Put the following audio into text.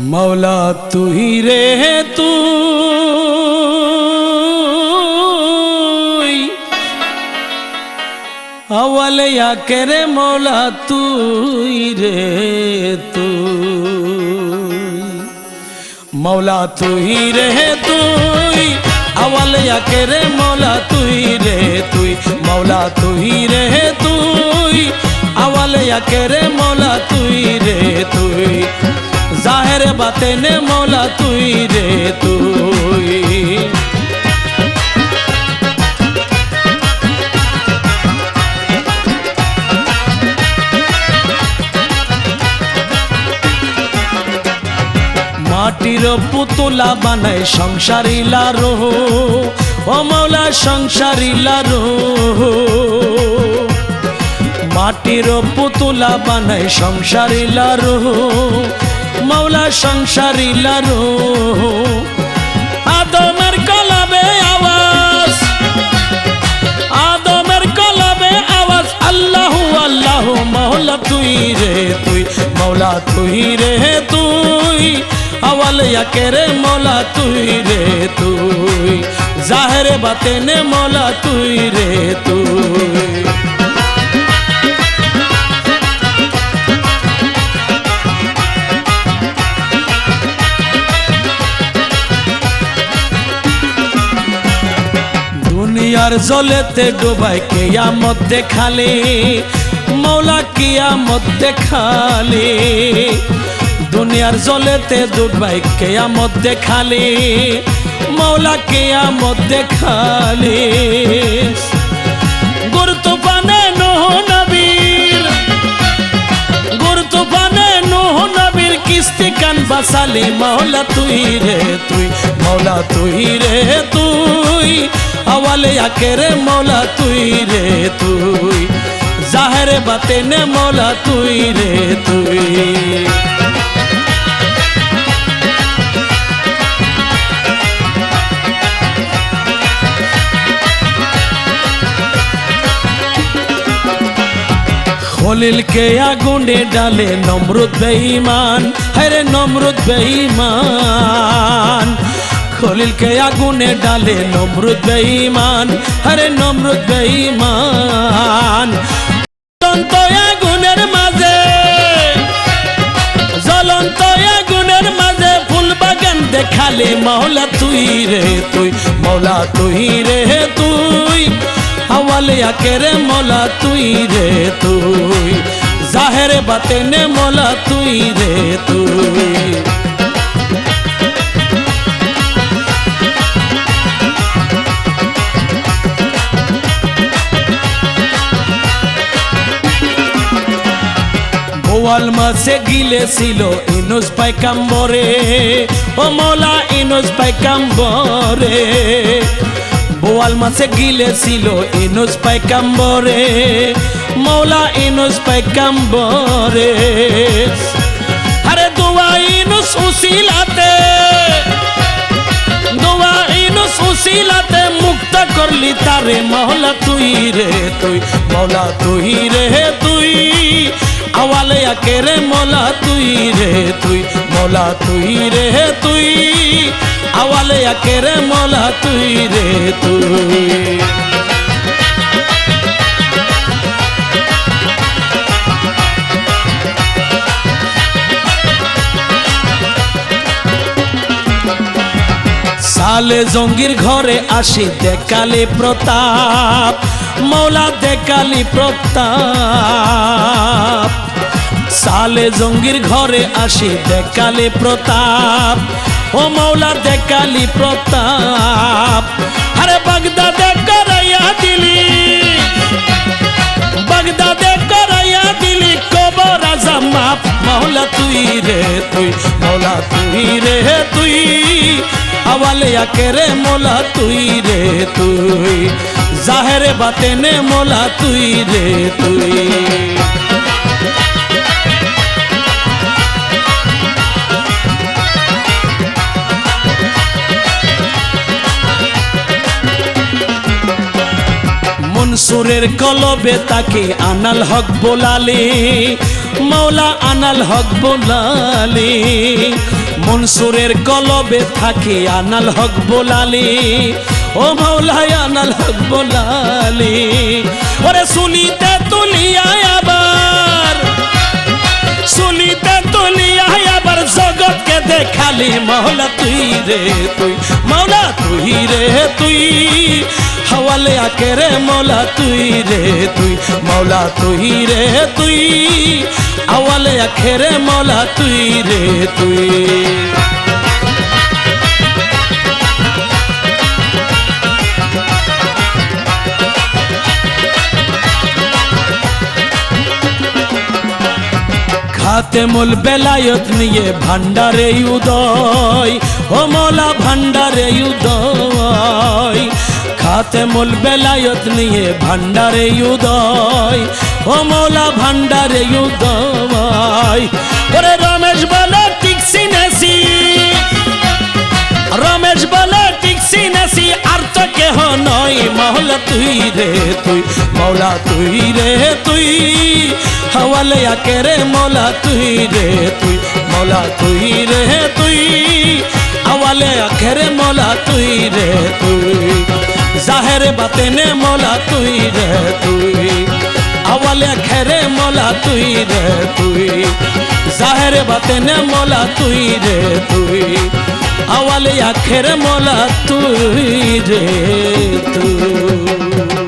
মৌলা তুই রে তুই আওয়াল ইয়াকে রে মৌলা তুই রে তুই মৌলা তুই রে তুই, আওয়াল ইয়াকে রে মৌলা তুই রে তুই। মৌলা তুই রে তুই, আওয়াল ইয়াকে রে মৌলা তুই রে তুই। জাহের বাতেনে মোলা তুই রে তুই। মাটির পুতলা বানায় সংসারিলা রোহ ও মৌলা সংসারিলা রোহ মাটির পুতলা বানায় সংসারিলা রোহ মৌলা সংসারিলা রোহ আদমের কলাবে আওয়াজ। আদমের কলাবে আওয়াজ। আল্লাহ আল্লাহ মৌলা তুই রে তুই মৌলা তুই রে তুই। আওয়াল রে মৌলা তুই রে তুই। জাহেরে বাতেনে মৌলা তুই রে তুই। দুনিয়ার জলেতে ডুবাই কেয়ামত দেখালে মৌলা কিয়ামত দেখালে। দুনিয়ার জলেতে ডুবাই কেয়ামত দেখালে মৌলা কিয়ামত দেখালে। গুরুত্বপানে নোহ কিস্তি বাসালি মৌলা তুই রে তুই মৌলা তুই রে তুই। আওয়ালে আকেরে মৌলা তুই রে তুই। জাহেরে বাতেনে মৌলা তুই রে তুই। খলিলকে আগুনে ডালে নমরুদ বেঈমান হরে নমরুদ বেঈমান। খলিলকে আগুনে ডালে নমরুদ বেঈমান, হরে নমরুদ বেঈমান। জ্বলন্ত আগুনের মাঝে, জ্বলন্ত আগুনের মাঝে ফুল বাগান দেখালে মৌলা তুই রে তুই মৌলা তুই রে তুই। হওয়ালে আকেরে মৌলা তুই রে তুই, জাহেরে বাতেনে মৌলা তুই রে তুই। বোয়াল মাসে গিলেছিল ইনুস পাইকাম্বরে ও মৌলা ইনুস পাইকাম্বরে বোয়াল মাসে গিলেছিল ইনুস পাইকাম্বরে মৌলা ইনুস পাইকাম্বরে আরে দোয়া ইনুস উসিলাতে, দোয়া ইনুস উসিলাতে মুক্ত করলি তারে মহলা তুই রে তুই মৌলা তুই রে তুই আওয়ালে আকেরে, মৌলা তুই রে তুই, মৌলা তুই রে তুই। আওয়ালে আকেরে, মৌলা তুই রে তুই। সালে জঙ্গির ঘরে আসি দেখালি প্রতাপ, মৌলা দেখালি প্রতাপ। সালে জঙ্গির ঘরে আসি দেখালি প্রতাপ। ও মৌলা দেখালি প্রতাপ। আরে বাগদাদে করাইয়া দিলি। বাগদাদে করাইয়া দিলি কবর আজম মাপ মৌলা তুই রে তুই মৌলা তুই রে তুই। আওয়ালে আকেরে মোলা তুই রে তুই। জাহেরে বাতেনে মোলা তুই রে তুই। মনসুরের কলবে তাকে আনাল হক বোলালে, মাওলা আনাল হক বোলালে। মনসুরের কলবে থাকে আনাল হক বোলালে, ও মাওলায় আনাল হক বোলালে। ওরে শুনিতে তুলিয়া দেখালি মাওলা তুই রে তুই, মাওলা তুই রে তুই। হওয়ালে আকে রে মৌলা তুই রে তুই মৌলা তুই রে তুই। আওয়ালে আখে রে মৌলা তুই রে তুই। খাতে মূল বেলায়ত নিয়ে ভান্ডারে উদয়। ও মোলা ভান্ডারে উদয়। খাতে মূল বেলায়ত নিয়ে ভান্ডারে উদয়। ও ভান্ডারে উদয়। ওরে রমেশ বলে টিকসি নেসি রমেশ বলে টিকসি নাসি আর তো কেহ নয় মহলা তুই রে তুই। মৌলা তুই রে তুই হওয়ালে আকে রে মৌলা তুই রে তুই মৌলা তুই রে তুই আওয়ালে আখে রে মৌলা তুই রে তুই জাহের বাতেনে মৌলা তুই রে তুই আওয়ালে খেরে মৌলা তুই রে তুই জাহের বাতেনে মৌলা তুই রে তুই আওয়ালে আখের মৌলা তুই রে তুই